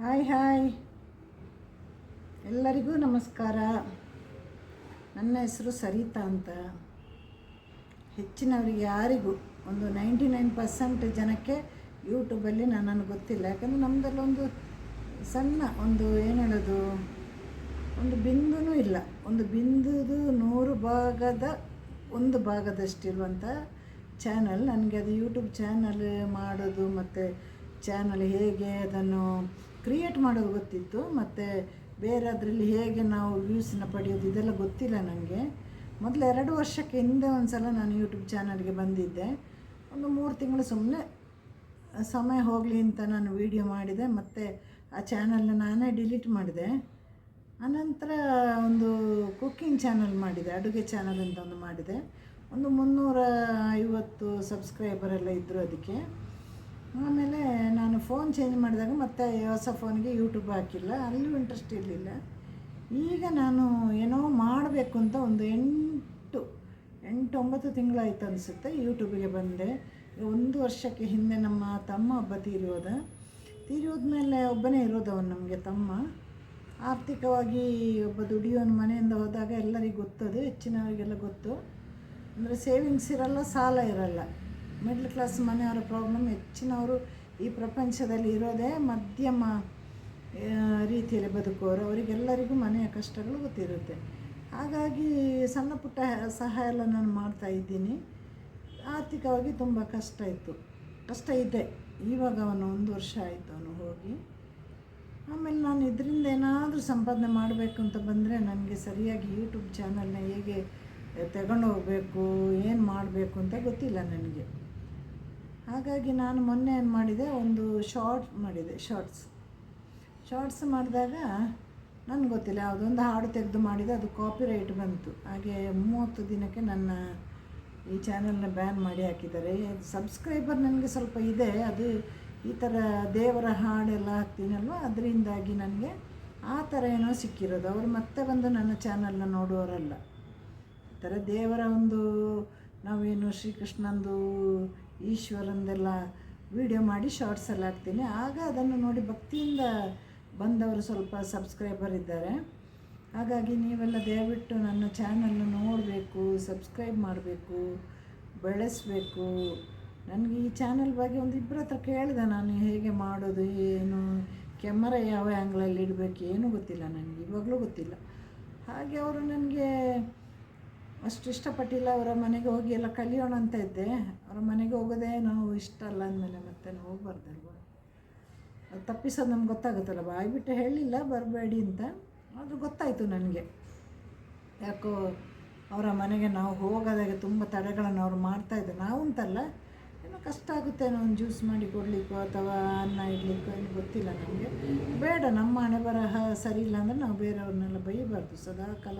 Hi hi. ಎಲ್ಲರಿಗೂ ನಮಸ್ಕಾರ. ನನ್ನ ಹೆಸರು ಸರಿತಾ ಅಂತ. ಹೆಚ್ಚಿನವರಿಗೆ ಯಾರಿಗೂ ಒಂದು ನೈಂಟಿ ನೈನ್ ಪರ್ಸೆಂಟ್ ಜನಕ್ಕೆ ಯೂಟ್ಯೂಬಲ್ಲಿ ನನ್ನನ್ನು ಗೊತ್ತಿಲ್ಲ. ಯಾಕಂದರೆ ನಮ್ಮದಲ್ಲೊಂದು ಸಣ್ಣ ಒಂದು ಏನು ಹೇಳೋದು, ಒಂದು ಬಿಂದುನೂ ಇಲ್ಲ. ಒಂದು ಬಿಂದುದು ನೂರು ಭಾಗದ ಒಂದು ಭಾಗದಷ್ಟಿರುವಂಥ ಚಾನಲ್. ನನಗೆ ಅದು ಯೂಟ್ಯೂಬ್ ಚಾನಲ್ ಮಾಡೋದು ಮತ್ತು ಚಾನಲ್ ಹೇಗೆ ಅದನ್ನು ಕ್ರಿಯೇಟ್ ಮಾಡೋದು ಗೊತ್ತಿತ್ತು, ಮತ್ತು ಬೇರೆ ಅದರಲ್ಲಿ ಹೇಗೆ ನಾವು ವ್ಯೂಸನ್ನ ಪಡೆಯೋದು ಇದೆಲ್ಲ ಗೊತ್ತಿಲ್ಲ ನನಗೆ ಮೊದಲು ಎರಡು ವರ್ಷಕ್ಕೆ ಹಿಂದೆ ಒಂದು ಸಲ ನಾನು ಯೂಟ್ಯೂಬ್ ಚಾನಲ್ಗೆ ಬಂದಿದ್ದೆ. ಒಂದು ಮೂರು ತಿಂಗಳು ಸುಮ್ಮನೆ ಸಮಯ ಹೋಗಲಿ ಅಂತ ನಾನು ವೀಡಿಯೋ ಮಾಡಿದೆ, ಮತ್ತು ಆ ಚಾನಲ್ನ ನಾನೇ ಡಿಲೀಟ್ ಮಾಡಿದೆ. ಆನಂತರ ಒಂದು ಕುಕ್ಕಿಂಗ್ ಚಾನಲ್ ಮಾಡಿದೆ, ಅಡುಗೆ ಚಾನಲ್ ಅಂತ ಒಂದು ಮಾಡಿದೆ. ಒಂದು ಮುನ್ನೂರ ಐವತ್ತು ಸಬ್ಸ್ಕ್ರೈಬರ್ ಎಲ್ಲ ಇದ್ದರು ಅದಕ್ಕೆ. ಆಮೇಲೆ ನಾನು ಫೋನ್ ಚೇಂಜ್ ಮಾಡಿದಾಗ ಮತ್ತೆ ಹೊಸ ಫೋನ್ಗೆ ಯೂಟ್ಯೂಬ್ ಹಾಕಿಲ್ಲ, ಅಲ್ಲೂ ಇಂಟ್ರೆಸ್ಟ್ ಇರಲಿಲ್ಲ. ಈಗ ನಾನು ಏನೋ ಮಾಡಬೇಕು ಅಂತ ಒಂದು ಎಂಟು ಎಂಟು ಒಂಬತ್ತು ತಿಂಗಳಾಯ್ತು ಅನಿಸುತ್ತೆ ಯೂಟ್ಯೂಬಿಗೆ ಬಂದೆ. ಒಂದು ವರ್ಷಕ್ಕೆ ಹಿಂದೆ ನಮ್ಮ ತಮ್ಮ ಹಬ್ಬ ತೀರಿಹೋದ ತೀರಿಹೋದ್ಮೇಲೆ ತೀರಿ ಒಬ್ಬನೇ ಇರೋದು ಅವನು ನಮಗೆ ತಮ್ಮ. ಆರ್ಥಿಕವಾಗಿ ಒಬ್ಬ ದುಡಿಯೋನು ಮನೆಯಿಂದ ಹೋದಾಗ ಎಲ್ಲರಿಗೂ ಗೊತ್ತದು, ಹೆಚ್ಚಿನವರಿಗೆಲ್ಲ ಗೊತ್ತು. ಅಂದರೆ ಸೇವಿಂಗ್ಸ್ ಇರಲ್ಲ, ಸಾಲ ಇರಲ್ಲ. ಮಿಡ್ಲ್ ಕ್ಲಾಸ್ ಮನೆಯವರ ಪ್ರಾಬ್ಲಮ್ ಹೆಚ್ಚಿನವರು ಈ ಪ್ರಪಂಚದಲ್ಲಿ ಇರೋದೇ ಮಧ್ಯಮ ರೀತಿಯಲ್ಲಿ ಬದುಕುವವರು. ಅವರಿಗೆಲ್ಲರಿಗೂ ಮನೆಯ ಕಷ್ಟಗಳು ಗೊತ್ತಿರುತ್ತೆ. ಹಾಗಾಗಿ ಸಣ್ಣ ಪುಟ್ಟ ಸಹಾಯ ಎಲ್ಲ ನಾನು ಮಾಡ್ತಾ ಇದ್ದೀನಿ. ಆರ್ಥಿಕವಾಗಿ ತುಂಬ ಕಷ್ಟ ಇತ್ತು. ಕಷ್ಟ ಇದೆ. ಇವಾಗ ಅವನು ಒಂದು ವರ್ಷ ಆಯಿತು ಅವನು ಹೋಗಿ. ಆಮೇಲೆ ನಾನು ಇದರಿಂದ ಏನಾದರೂ ಸಂಪಾದನೆ ಮಾಡಬೇಕು ಅಂತ ಬಂದರೆ ನನಗೆ ಸರಿಯಾಗಿ ಯೂಟ್ಯೂಬ್ ಚಾನಲ್ನ ಹೇಗೆ ತಗೊಂಡು ಹೋಗಬೇಕು, ಏನು ಮಾಡಬೇಕು ಅಂತ ಗೊತ್ತಿಲ್ಲ ನನಗೆ. ಹಾಗಾಗಿ ನಾನು ಮೊನ್ನೆ ಏನು ಮಾಡಿದೆ, ಒಂದು ಶಾರ್ಟ್ ಮಾಡಿದೆ ಶಾರ್ಟ್ಸ್ ಶಾರ್ಟ್ಸ್ ಮಾಡಿದಾಗ ನನಗೆ ಗೊತ್ತಿಲ್ಲ, ಯಾವುದೊಂದು ಹಾಡು ತೆಗೆದು ಮಾಡಿದೆ, ಅದು ಕಾಪಿ ರೈಟ್ ಬಂತು. ಹಾಗೆ ಮೂವತ್ತು ದಿನಕ್ಕೆ ನನ್ನ ಈ ಚಾನಲ್ನ ಬ್ಯಾನ್ ಮಾಡಿ ಹಾಕಿದ್ದಾರೆ. ಸಬ್ಸ್ಕ್ರೈಬರ್ ನನಗೆ ಸ್ವಲ್ಪ ಇದೆ, ಅದು ಈ ಥರ ದೇವರ ಹಾಡೆಲ್ಲ ಹಾಕ್ತೀನಲ್ವ, ಅದರಿಂದಾಗಿ ನನಗೆ ಆ ಥರ ಏನೋ ಸಿಕ್ಕಿರೋದು. ಅವರು ಮತ್ತೆ ಬಂದು ನನ್ನ ಚಾನಲ್ನ ನೋಡುವವರಲ್ಲ. ಈ ಥರ ದೇವರ ಒಂದು ನಾವೇನು ಶ್ರೀಕೃಷ್ಣಂದು ಈಶ್ವರಂದೆಲ್ಲ ವಿಡಿಯೋ ಮಾಡಿ ಶಾರ್ಟ್ಸ್ ಎಲ್ಲ ಹಾಕ್ತೀನಿ. ಆಗ ಅದನ್ನು ನೋಡಿ ಭಕ್ತಿಯಿಂದ ಬಂದವರು ಸ್ವಲ್ಪ ಸಬ್ಸ್ಕ್ರೈಬರ್ ಇದ್ದಾರೆ. ಹಾಗಾಗಿ ನೀವೆಲ್ಲ ದಯವಿಟ್ಟು ನನ್ನ ಚಾನಲ್ನ ನೋಡಬೇಕು ಸಬ್ಸ್ಕ್ರೈಬ್ ಮಾಡಬೇಕು, ಬೆಳೆಸಬೇಕು. ನನಗೆ ಈ ಚಾನಲ್ ಬಗ್ಗೆ ಒಂದು ಇಬ್ಬರ ಹತ್ರ ಕೇಳಿದೆ ನಾನು, ಹೇಗೆ ಮಾಡೋದು, ಏನು ಕ್ಯಾಮರಾ ಯಾವ ಆ್ಯಂಗ್ಲಲ್ಲಿ ಇಡಬೇಕು, ಏನೂ ಗೊತ್ತಿಲ್ಲ ನನಗೆ, ಇವಾಗಲೂ ಗೊತ್ತಿಲ್ಲ. ಹಾಗೆ ಅವರು ನನಗೆ ಅಷ್ಟು ಇಷ್ಟಪಟ್ಟಿಲ್ಲ, ಅವರ ಮನೆಗೆ ಹೋಗಿ ಎಲ್ಲ ಕಲಿಯೋಣ ಅಂತ ಇದ್ದೆ. ಅವರ ಮನೆಗೆ ಹೋಗೋದೇ ನಾವು ಇಷ್ಟ ಅಲ್ಲ ಅಂದಮೇಲೆ ಮತ್ತೆ ನಾವು ಹೋಗ್ಬಾರ್ದಲ್ವ? ಅದು ತಪ್ಪಿಸೋದು ನಮ್ಗೆ ಗೊತ್ತಾಗುತ್ತಲ್ಲ ಬಾಯ್ಬಿಟ್ಟು ಹೇಳಿಲ್ಲ, ಬರಬೇಡಿ ಅಂತ. ಆದರೂ ಗೊತ್ತಾಯಿತು ನನಗೆ. ಯಾಕೋ ಅವರ ಮನೆಗೆ ನಾವು ಹೋಗೋದಾಗೆ ತುಂಬ ತಡೆಗಳನ್ನು ಅವ್ರು ಮಾಡ್ತಾಯಿದ್ದೆ ನಾವು ಅಂತಲ್ಲ, ಏನೋ ಕಷ್ಟ ಆಗುತ್ತೇನೋ ಒಂದು ಜ್ಯೂಸ್ ಮಾಡಿ ಕೊಡಲಿಕ್ಕೋ ಅಥವಾ ಅನ್ನ ಇಡ್ಲಿಕ್ಕೋ ಏನು ಗೊತ್ತಿಲ್ಲ ನಮಗೆ. ಬೇಡ, ನಮ್ಮ ಹಣೆ ಬರಹ ಸರಿ ಇಲ್ಲ ಅಂದರೆ ನಾವು ಬೇರೆಯವ್ರನ್ನೆಲ್ಲ ಬೈಯಬಾರ್ದು ಸದಾಕಾಲ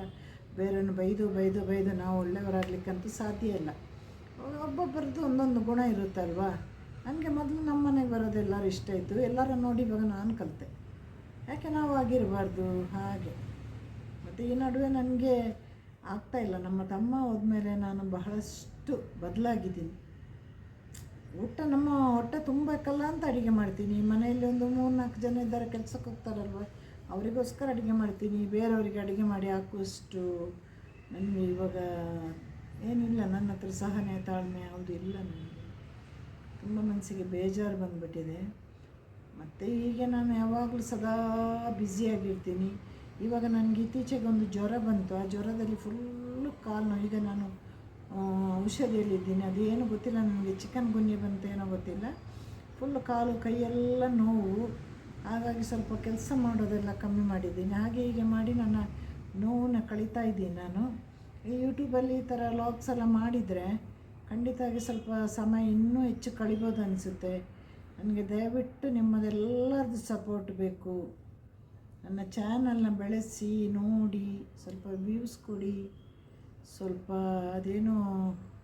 ಬೇರೆಯವ್ರನ್ನ ಬೈದು ಬೈದು ಬೈದು ನಾವು ಒಳ್ಳೆಯವರಾಗಲಿಕ್ಕಂತೂ ಸಾಧ್ಯ ಇಲ್ಲ. ಒಬ್ಬೊಬ್ಬರದ್ದು ಒಂದೊಂದು ಗುಣ ಇರುತ್ತಲ್ವಾ? ನನಗೆ ಮೊದಲು ನಮ್ಮ ಮನೆಗೆ ಬರೋದು ಎಲ್ಲರೂ ಇಷ್ಟ ಇತ್ತು. ಎಲ್ಲರೂ ನೋಡಿ ಇವಾಗ ನಾನು ಕಲಿತೆ. ಯಾಕೆ ನಾವು ಆಗಿರಬಾರ್ದು? ಹಾಗೆ. ಮತ್ತು ಈ ನಡುವೆ ನನಗೆ ಆಗ್ತಾ ಇಲ್ಲ. ನಮ್ಮ ತಮ್ಮ ಹೋದ್ಮೇಲೆ ನಾನು ಬಹಳಷ್ಟು ಬದಲಾಗಿದ್ದೀನಿ. ಊಟ ನಮ್ಮ ಹೊಟ್ಟೆ ತುಂಬಬೇಕಲ್ಲ ಅಂತ ಅಡುಗೆ ಮಾಡ್ತೀನಿ. ಮನೆಯಲ್ಲಿ ಒಂದು ಮೂರು ನಾಲ್ಕು ಜನ ಇದ್ದಾರೆ, ಕೆಲಸಕ್ಕೆ ಹೋಗ್ತಾರಲ್ವ? ಅವರಿಗೋಸ್ಕರ ಅಡುಗೆ ಮಾಡ್ತೀನಿ, ಬೇರೆಯವರಿಗೆ ಅಡುಗೆ ಮಾಡಿ ಹಾಕುವಷ್ಟು ನನಗೆ ಇವಾಗ ಏನಿಲ್ಲ, ನನ್ನ ಹತ್ರ ಸಹನೆ, ತಾಳ್ಮೆ ಯಾವುದು ಇಲ್ಲ ನನಗೆ. ತುಂಬ ಮನಸ್ಸಿಗೆ ಬೇಜಾರು ಬಂದುಬಿಟ್ಟಿದೆ. ಮತ್ತು ಹೀಗೆ ನಾನು ಯಾವಾಗಲೂ ಸದಾ ಬ್ಯುಸಿಯಾಗಿರ್ತೀನಿ ಇವಾಗ ನನಗೆ ಇತ್ತೀಚೆಗೆ ಒಂದು ಜ್ವರ ಬಂತು. ಆ ಜ್ವರದಲ್ಲಿ ಫುಲ್ಲು ಕಾಲು ನೋವು. ಈಗ ನಾನು ಔಷಧಿಯಲ್ಲಿದ್ದೀನಿ. ಅದೇನು ಗೊತ್ತಿಲ್ಲ ನನಗೆ. ಚಿಕನ್ ಗುನ್ಯ ಬಂತೇನೋ ಗೊತ್ತಿಲ್ಲ. ಫುಲ್ಲು ಕಾಲು, ಕೈಯೆಲ್ಲ ನೋವು. ಹಾಗಾಗಿ ಸ್ವಲ್ಪ ಕೆಲಸ ಮಾಡೋದೆಲ್ಲ ಕಮ್ಮಿ ಮಾಡಿದ್ದೀನಿ. ಹಾಗೆ ಹೀಗೆ ಮಾಡಿ ನನ್ನ ನೋವನ್ನ ಕಳೀತಾ ಇದ್ದೀನಿ ನಾನು. ಈ ಯೂಟ್ಯೂಬಲ್ಲಿ ಈ ಥರ ಲಾಗ್ಸ್ ಎಲ್ಲ ಮಾಡಿದರೆ ಖಂಡಿತವಾಗಿ ಸ್ವಲ್ಪ ಸಮಯ ಇನ್ನೂ ಹೆಚ್ಚು ಕಳಿಬೋದು ಅನಿಸುತ್ತೆ. ನನಗೆ ದಯವಿಟ್ಟು ನಿಮ್ಮದೆಲ್ಲರದ್ದು ಸಪೋರ್ಟ್ ಬೇಕು. ನನ್ನ ಚಾನಲ್ನ ಬೆಳೆಸಿ, ನೋಡಿ, ಸ್ವಲ್ಪ ವ್ಯೂಸ್ ಕೊಡಿ. ಸ್ವಲ್ಪ ಅದೇನೋ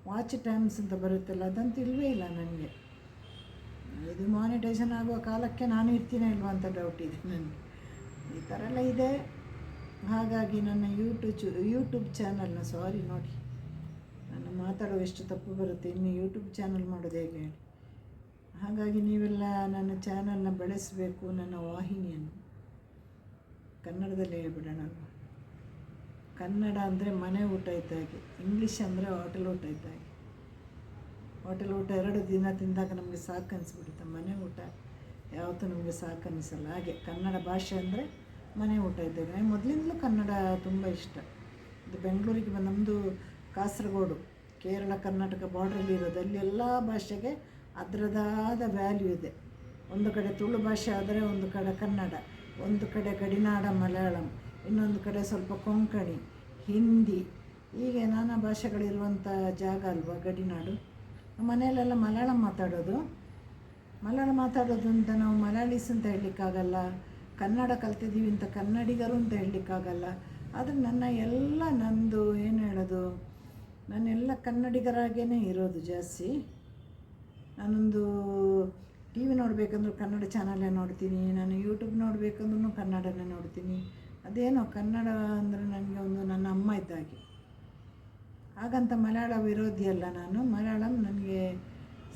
ವಾಚ್ ಟೈಮ್ಸ್ ಅಂತ ಬರುತ್ತಲ್ಲ, ಅದಂತೂ ಇಲ್ಲವೇ ಇಲ್ಲ ನನಗೆ. ಇದು ಮಾನಿಟೈಸನ್ ಆಗುವ ಕಾಲಕ್ಕೆ ನಾನು ಇರ್ತೀನಿ ಇಲ್ವಾ ಅಂತ ಡೌಟ್ ಇದೆ ನನಗೆ. ಈ ಥರ ಎಲ್ಲ ಇದೆ. ಹಾಗಾಗಿ ನನ್ನ ಯೂಟ್ಯೂಬ್ ಚು ಯೂಟ್ಯೂಬ್ ಚಾನಲ್ನ ಸಾರಿ ನೋಡಿ. ನಾನು ಮಾತಾಡೋ ಎಷ್ಟು ತಪ್ಪು ಬರುತ್ತೆ, ಇನ್ನು ಯೂಟ್ಯೂಬ್ ಚಾನಲ್ ಮಾಡೋದು ಹೇಗೆ ಹೇಳಿ. ಹಾಗಾಗಿ ನೀವೆಲ್ಲ ನನ್ನ ಚಾನಲ್ನ ಬೆಳೆಸಬೇಕು, ನನ್ನ ವಾಹಿನಿಯನ್ನು. ಕನ್ನಡದಲ್ಲಿ ಹೇಳ್ಬಿಡೋಣ ಕನ್ನಡ ಅಂದರೆ ಮನೆ ಊಟ ಇದ್ದಾಗೆ ಇಂಗ್ಲೀಷ್ ಅಂದರೆ ಹೋಟೆಲ್ ಊಟ ಇದ್ದಾಗೆ ಹೋಟೆಲ್ ಊಟ ಎರಡು ದಿನ ತಿಂದಾಗ ನಮಗೆ ಸಾಕು ಅನಿಸ್ಬಿಡುತ್ತೆ ಮನೆ ಊಟ ಯಾವತ್ತೂ ನಮಗೆ ಸಾಕು ಅನ್ನಿಸಲ್ಲ ಹಾಗೆ ಕನ್ನಡ ಭಾಷೆ ಅಂದರೆ ಮನೆ ಊಟ ಇದ್ದಾಗ ಮೊದಲಿಂದಲೂ ಕನ್ನಡ ತುಂಬ ಇಷ್ಟ. ಇದು ಬೆಂಗಳೂರಿಗೆ ಬಂದು ನಮ್ಮದು ಕಾಸರಗೋಡು, ಕೇರಳ, ಕರ್ನಾಟಕ ಬಾರ್ಡ್ರಲ್ಲಿ ಇರೋದು. ಅಲ್ಲಿ ಎಲ್ಲ ಭಾಷೆಗೆ ಅದರದಾದ ವ್ಯಾಲ್ಯೂ ಇದೆ. ಒಂದು ಕಡೆ ತುಳು ಭಾಷೆ ಆದರೆ ಒಂದು ಕಡೆ ಕನ್ನಡ, ಒಂದು ಕಡೆ ಗಡಿನಾಡ ಮಲಯಾಳಂ, ಇನ್ನೊಂದು ಕಡೆ ಸ್ವಲ್ಪ ಕೊಂಕಣಿ, ಹಿಂದಿ. ಹೀಗೆ ನಾನಾ ಭಾಷೆಗಳಿರುವಂಥ ಜಾಗ ಅಲ್ವಾ ಗಡಿನಾಡು? ಮನೆಯಲ್ಲೆಲ್ಲ ಮಲಯಾಳಂ ಮಾತಾಡೋದು. ಮಲಯಾಳಂ ಮಾತಾಡೋದು ಅಂತ ನಾವು ಮಲಯಾಳೀಸ್ ಅಂತ ಹೇಳಲಿಕ್ಕಾಗಲ್ಲ, ಕನ್ನಡ ಕಲ್ತಿದ್ದೀವಿ ಅಂತ ಕನ್ನಡಿಗರು ಅಂತ ಹೇಳಲಿಕ್ಕಾಗಲ್ಲ. ಆದರೆ ನನ್ನ ಎಲ್ಲ ನಂದು ಏನು ಹೇಳೋದು ನಾನೆಲ್ಲ ಕನ್ನಡಿಗರಾಗೇ ಇರೋದು ಜಾಸ್ತಿ. ನಾನೊಂದು ಟಿ ವಿ ನೋಡಬೇಕಂದ್ರೂ ಕನ್ನಡ ಚಾನಲೇ ನೋಡ್ತೀನಿ, ನಾನು ಯೂಟ್ಯೂಬ್ ನೋಡಬೇಕಂದ್ರೂ ಕನ್ನಡನೇ ನೋಡ್ತೀನಿ. ಅದೇನೋ ಕನ್ನಡ ಅಂದರೆ ನನಗೆ ಒಂದು ನನ್ನ ಅಮ್ಮ ಇದ್ದಾಗೆ. ಹಾಗಂತ ಮಲಯಾಳ ವಿರೋಧಿ ಅಲ್ಲ ನಾನು. ಮಲಯಾಳಂ ನನಗೆ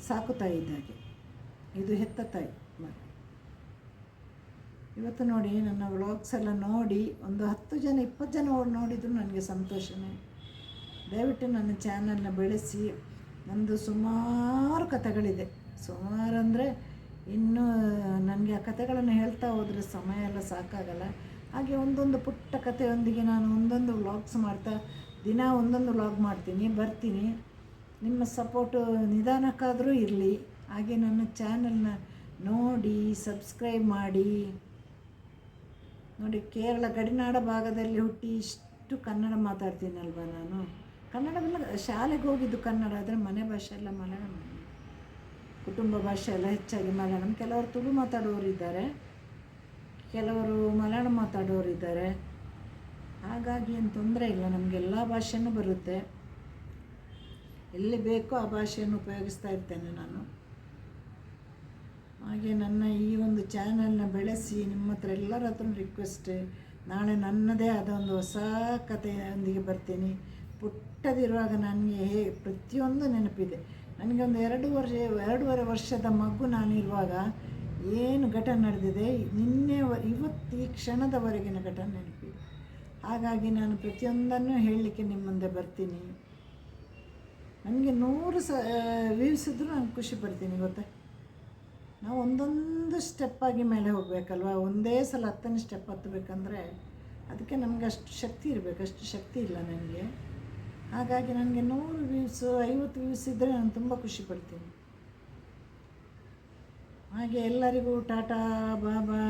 ಸಾಕು ತಾಯಿ ಇದ್ದಾಗೆ. ಇದು ಹೆತ್ತ ತಾಯಿ. ಇವತ್ತು ನೋಡಿ ನನ್ನ ವ್ಲಾಗ್ಸ್ ಎಲ್ಲ ನೋಡಿ ಒಂದು ಹತ್ತು ಜನ, ಇಪ್ಪತ್ತು ಜನ ನೋಡಿದ್ರು ನನಗೆ ಸಂತೋಷನೇ. ದಯವಿಟ್ಟು ನನ್ನ ಚಾನಲ್ನ ಬೆಳೆಸಿ. ನಂದು ಸುಮಾರು ಕಥೆಗಳಿದೆ. ಸುಮಾರು ಅಂದರೆ ಇನ್ನೂ ನನಗೆ ಆ ಕಥೆಗಳನ್ನು ಹೇಳ್ತಾ ಹೋದರೆ ಸಮಯ ಎಲ್ಲ ಸಾಕಾಗಲ್ಲ. ಹಾಗೆ ಒಂದೊಂದು ಪುಟ್ಟ ಕಥೆಯೊಂದಿಗೆ ನಾನು ಒಂದೊಂದು ವ್ಲಾಗ್ಸ್ ಮಾಡ್ತಾ ದಿನ ಒಂದೊಂದು ವ್ಲಾಗ್ ಮಾಡ್ತೀನಿ, ಬರ್ತೀನಿ. ನಿಮ್ಮ ಸಪೋರ್ಟು ನಿಧಾನಕ್ಕಾದರೂ ಇರಲಿ. ಹಾಗೆ ನನ್ನ ಚಾನಲ್ನ ನೋಡಿ ಸಬ್ಸ್ಕ್ರೈಬ್ ಮಾಡಿ. ನೋಡಿ, ಕೇರಳ, ಗಡಿನಾಡ ಭಾಗದಲ್ಲಿ ಹುಟ್ಟಿ ಇಷ್ಟು ಕನ್ನಡ ಮಾತಾಡ್ತೀನಲ್ವ ನಾನು? ಕನ್ನಡವನ್ನು ಶಾಲೆಗೆ ಹೋಗಿದ್ದು ಕನ್ನಡ, ಆದರೆ ಮನೆ ಭಾಷೆ ಎಲ್ಲ ಮಲಯಾಳಂ. ಕುಟುಂಬ ಭಾಷೆ ಎಲ್ಲ ಹೆಚ್ಚಾಗಿ ಮಲಯಾಳಂ. ಕೆಲವರು ತುಳು ಮಾತಾಡೋರು ಇದ್ದಾರೆ ಕೆಲವರು ಮಲಯಾಳಂ ಮಾತಾಡೋರು ಇದ್ದಾರೆ ಹಾಗಾಗಿ ಏನು ತೊಂದರೆ ಇಲ್ಲ ನಮಗೆಲ್ಲ ಭಾಷೆನೂ ಬರುತ್ತೆ. ಎಲ್ಲಿ ಬೇಕೋ ಆ ಭಾಷೆಯನ್ನು ಉಪಯೋಗಿಸ್ತಾ ಇರ್ತೇನೆ ನಾನು. ಹಾಗೆ ನನ್ನ ಈ ಒಂದು ಚಾನಲ್ನ ಬೆಳೆಸಿ ನಿಮ್ಮ ಹತ್ರ ಎಲ್ಲರ ಹತ್ರ ರಿಕ್ವೆಸ್ಟ್ ನಾಳೆ ನನ್ನದೇ ಆದ ಒಂದು ಹೊಸ ಕಥೆಯೊಂದಿಗೆ ಬರ್ತೀನಿ. ಪುಟ್ಟದಿರುವಾಗ ನನಗೆ ಹೇ, ಪ್ರತಿಯೊಂದು ನೆನಪಿದೆ. ನನಗೆ ಒಂದು ಎರಡು ವರ್ಷ, ಎರಡೂವರೆ ವರ್ಷದ ಮಗು ನಾನಿರುವಾಗ ಏನು ಘಟನೆ ನಡೆದಿದೆ, ನಿನ್ನೆ ಇವತ್ತು ಈ ಕ್ಷಣದವರೆಗಿನ ಘಟನೆ ನೆನಪಿದೆ. ಹಾಗಾಗಿ ನಾನು ಪ್ರತಿಯೊಂದನ್ನು ಹೇಳಲಿಕ್ಕೆ ನಿಮ್ಮ ಮುಂದೆ ಬರ್ತೀನಿ. ನನಗೆ ನೂರು ಸ ಇದ್ದರೂ ನಾನು ಖುಷಿ ಪಡ್ತೀನಿ, ಗೊತ್ತಾ? ನಾವು ಒಂದೊಂದು ಸ್ಟೆಪ್ಪಾಗಿ ಮೇಲೆ ಹೋಗಬೇಕಲ್ವ? ಒಂದೇ ಸಲ ಹತ್ತನೇ ಸ್ಟೆಪ್ ಹತ್ತಬೇಕಂದ್ರೆ ಅದಕ್ಕೆ ನಮ್ಗೆ ಅಷ್ಟು ಶಕ್ತಿ ಇರಬೇಕು, ಅಷ್ಟು ಶಕ್ತಿ ಇಲ್ಲ ನನಗೆ. ಹಾಗಾಗಿ ನನಗೆ ನೂರು ವ್ಯೂಸು ಐವತ್ತು ವ್ಯೂಸ್ ಇದ್ದರೆ ನಾನು ತುಂಬ ಖುಷಿ ಪಡ್ತೀನಿ. ಹಾಗೆ ಎಲ್ಲರಿಗೂ ಟಾಟಾ ಬಾಬಾ